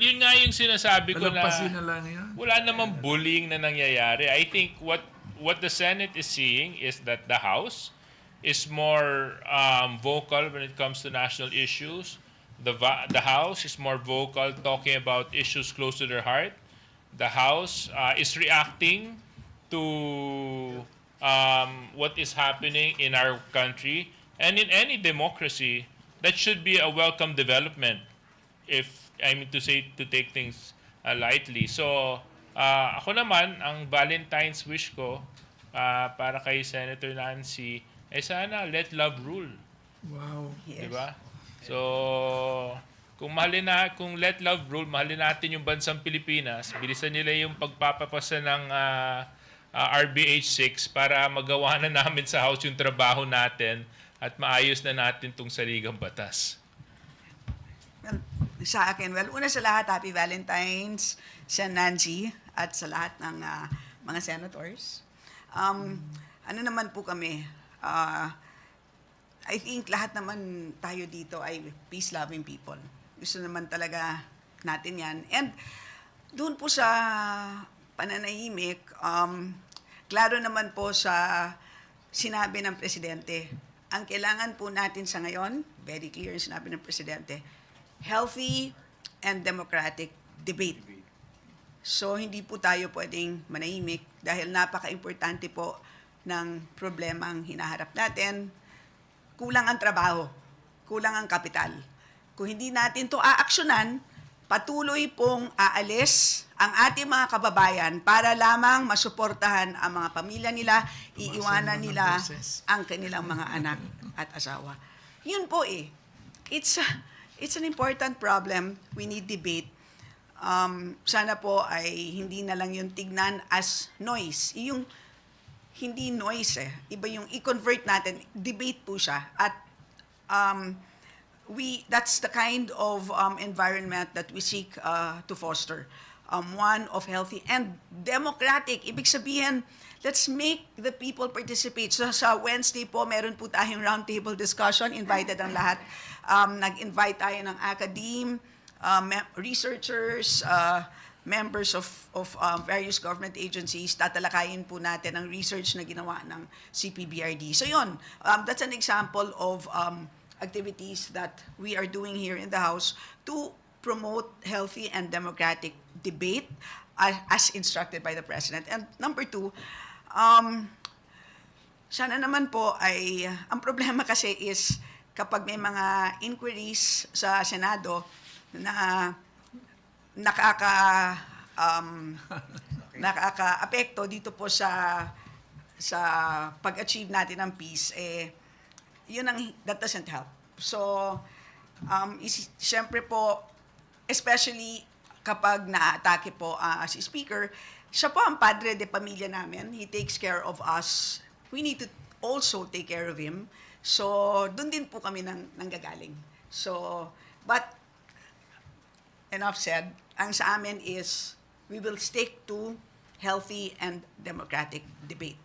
yun nga yung sinasabi ko na na lang yan. wala namang bullying na nangyayari. I think what what the Senate is seeing is that the House is more um, vocal when it comes to national issues. The the House is more vocal talking about issues close to their heart. The House uh, is reacting to um, what is happening in our country and in any democracy. That should be a welcome development if I mean to say to take things uh, lightly. So, uh, ako naman ang Valentine's wish ko uh, para kay Senator Nancy ay sana let love rule, Wow. di ba? So, kung mahalin na kung let love rule, mahalin natin yung bansang Pilipinas, bilisan nila yung pagpapapasa ng uh, uh, RBH 6 para magawa na namin sa House yung trabaho natin at maayos na natin tong saligang batas. Sa akin, well, una sa lahat, Happy Valentine's sa Nancy at sa lahat ng ah, mga senators. Um, ano naman po kami, ah, I think lahat naman tayo dito ay peace-loving people. Gusto naman talaga natin yan. And doon po sa pananahimik, um, klaro naman po sa sinabi ng Presidente. Ang kailangan po natin sa ngayon, very clear yung sinabi ng Presidente, healthy and democratic debate. So, hindi po tayo pwedeng manahimik dahil napaka-importante po ng problemang hinaharap natin. Kulang ang trabaho, kulang ang kapital. Kung hindi natin to aaksyonan, patuloy pong aalis ang ating mga kababayan para lamang masuportahan ang mga pamilya nila, iiwanan nila ang kanilang mga anak at asawa. Yun po eh. It's, a- it's an important problem. We need debate. Um, sana po ay hindi na lang yung tignan as noise. Yung hindi noise eh. Iba yung i-convert natin. Debate po siya. At um, we that's the kind of um, environment that we seek uh, to foster. Um, one of healthy and democratic. Ibig sabihin, let's make the people participate. So sa Wednesday po, meron po tayong roundtable discussion. Invited ang lahat. Um, nag-invite tayo ng academe, me- researchers, uh, members of, of um, various government agencies, tatalakayin po natin ang research na ginawa ng CPBRD. So yun, um, that's an example of um, activities that we are doing here in the House to promote healthy and democratic debate as, as instructed by the President. And number two, um, sana naman po ay, ang problema kasi is kapag may mga inquiries sa Senado na nakaka um, nakaka-apekto dito po sa sa pag-achieve natin ng peace eh yun ang that doesn't help. So um is, syempre po especially kapag na-atake po ah, si speaker, siya po ang padre de pamilya namin. He takes care of us. We need to also take care of him. So, doon din po kami nang, nanggagaling. So, but enough said, ang sa amin is we will stick to healthy and democratic debate.